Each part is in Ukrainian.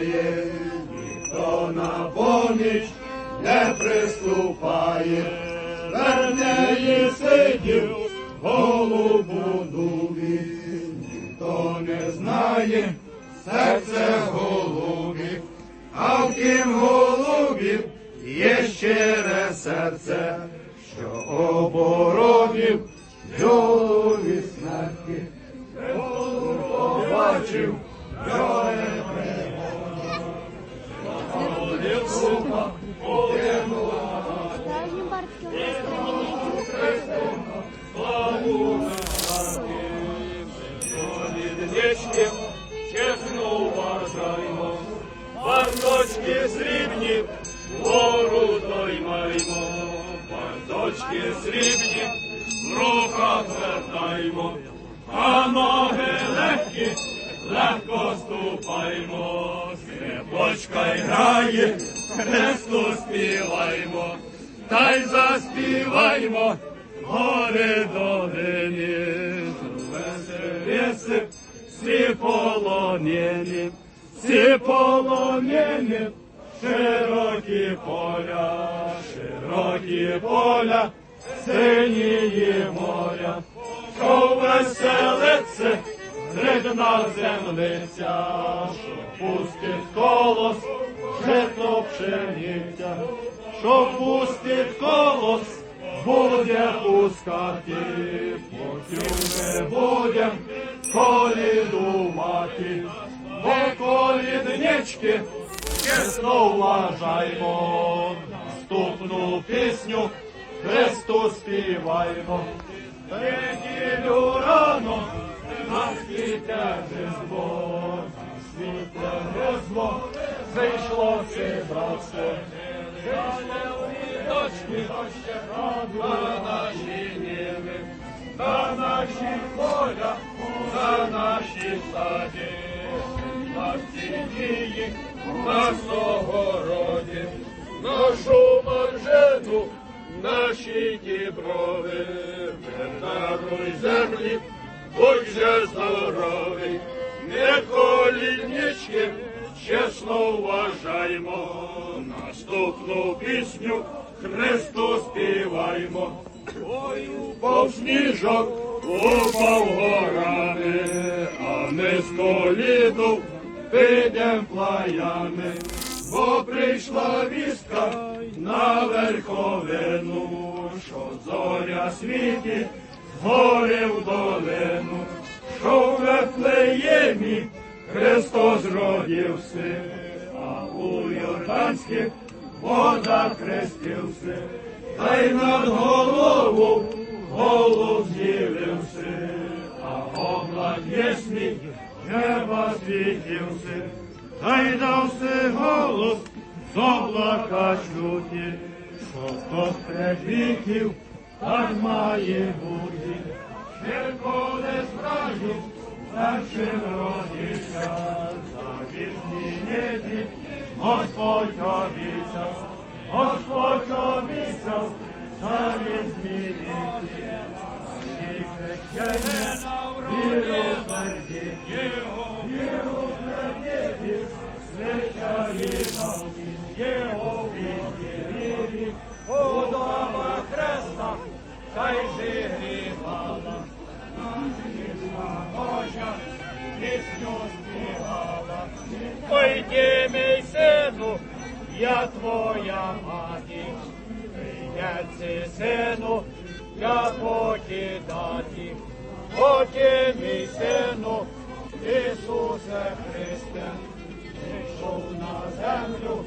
знає, ніхто на поміч не приступає, вернеї сидів голубу дубі, ніхто не знає, серце голубів, а втім голубів є щире серце, що оборонів голові смерті. Побачив, бардочки срібні, вгору доймаймо, бардочки срібні, в руках вертаймо, а ноги легкі, легко ступаймо, скрипочка грає, Христу співаймо, та й заспіваймо, гори долини, веселіси, всі полонені, всі полонені, широкі поля, широкі поля, синії моря, що веселиться, рідна землиця, що пустить колос, жито пшениця, що пустить колос, буде пускати, потім не будем колідувати, коліднички. Чесно вважаймо, наступну пісню. Христу співаймо. Неділю рано на світе різдво, на світе різдво, зайшло це братство. Дочки, на наші ніви, на наші поля, на наші саді, дії, на согороді, нашу манжету, наші діброви, даруй землі, будь здоровий, не коліннички, чесно вважаймо, наступну пісню Христу співаймо. Ой, упав сніжок, горами, а ми з коліду підем плаями, бо прийшла вістка на верховину, що зоря світі з гори в долину, що в Вифлеємі Христос родився, а у Йорданських водах хрестився, та й над голову голос з'явився, а облак ясний неба світився, та й дався голос з облака чути, що хто віків так має бути, ще коли справді першим родився, за вічні небі Господь обіцяв, Господь обіцяв, царі змінити, ти, мій сину, я твоя мати, прийдеться, сину, я покидати. О, ти, мій сину, Ісусе Христе, прийшов на землю,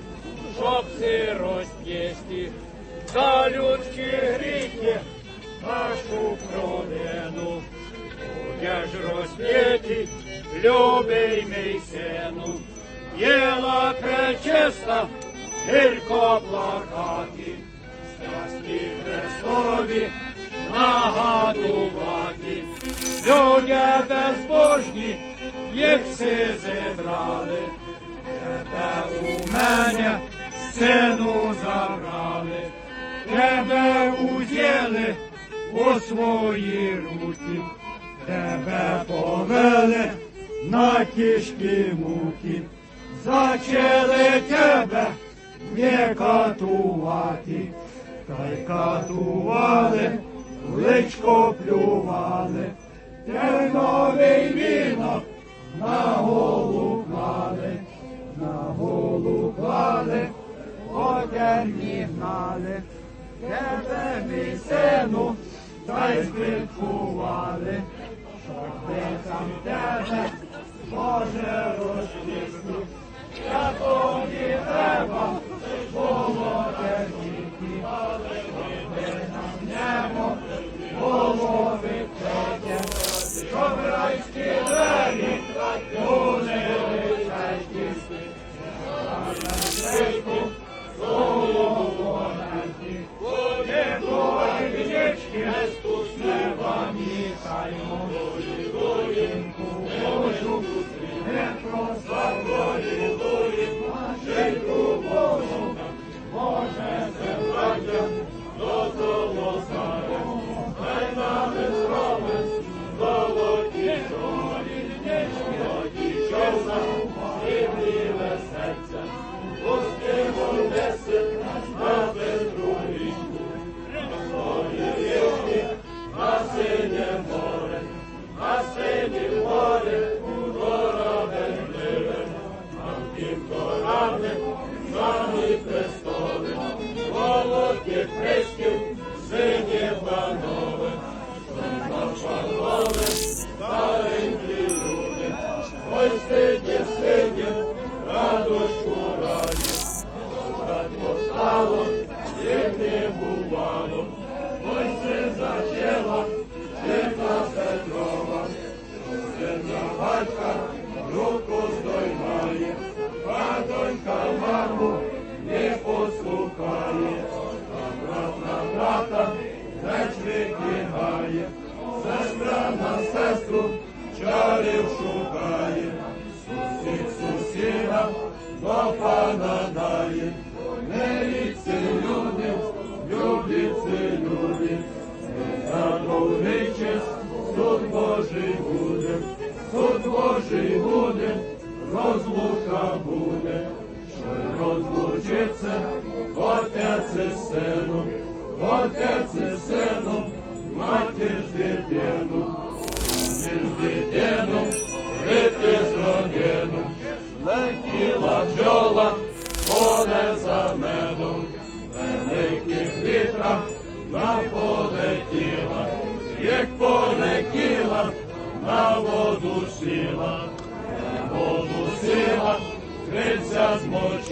щоб си розп'єсти за людські гріхи нашу провину. Будеш розп'єті, любий мій сину, єла пречиста, гірко плакати, страсті Христові нагадувати. Люди безбожні, їх всі зібрали, тебе у мене, сину забрали, тебе узяли у свої руки, тебе повели на тяжкі муки, зачали тебе не катувати, та й катували, личко плювали, терновий вінок на голову клали, на голову клали, одерні гнали, тебе мій сину, та й спілкували, щоб ти сам тебе, Боже розпіснув, я тобі треба, Então.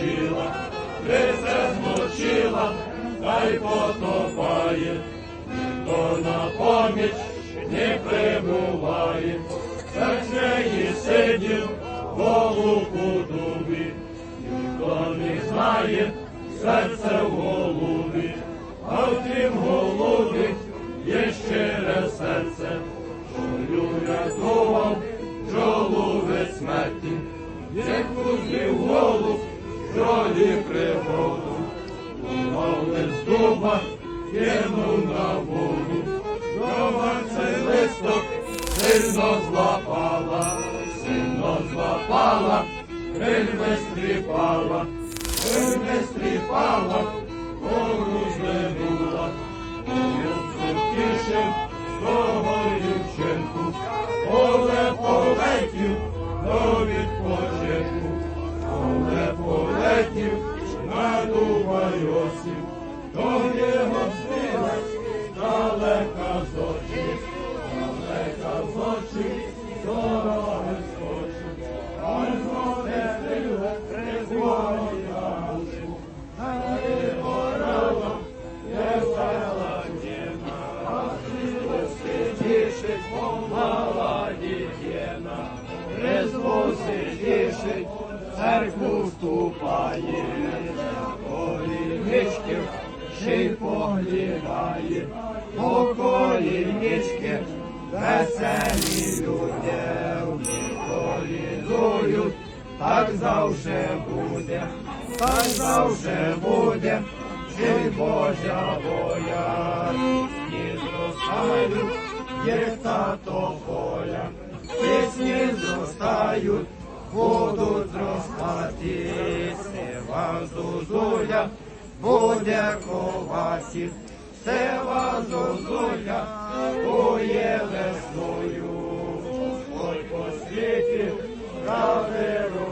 Змочила, криця змочила, та й потопає, ніхто на поміч не прибуває, з неї сидів голубу дубі, ніхто не знає серце в голубі, сильно злапала, сильно злапала, вельми стріпала, вельми стріпала, колінички, веселі люди, колінують, так завжди буде, так завжди буде, чи Божа воля, і зростають, як тато поля, пісні зростають, будуть зростати. сива зозуля, буде Воє весною, Господь посвітив правди руку.